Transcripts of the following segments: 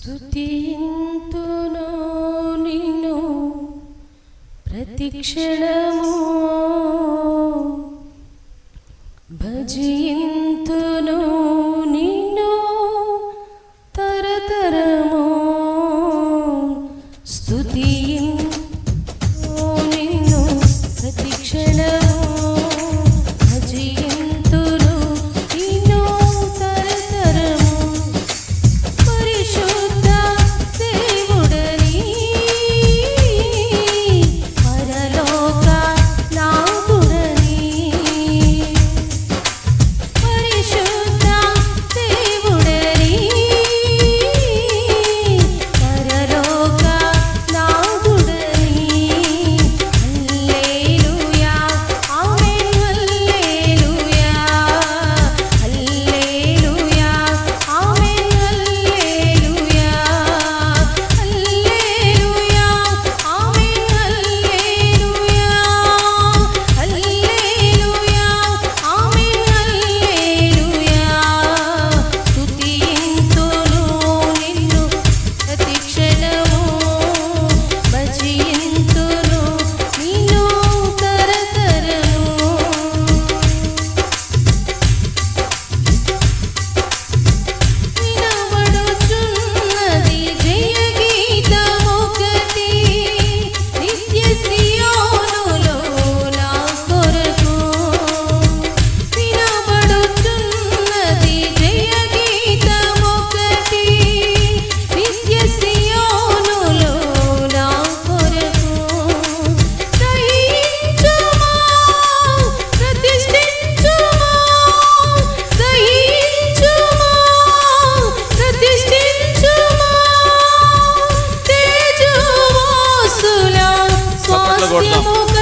స్తుతింతును నిన్ను ప్రతిక్షణము భజింతును. gordo.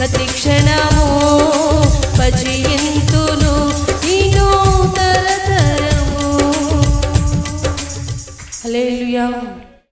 પ્રતિક્ષણમો પછી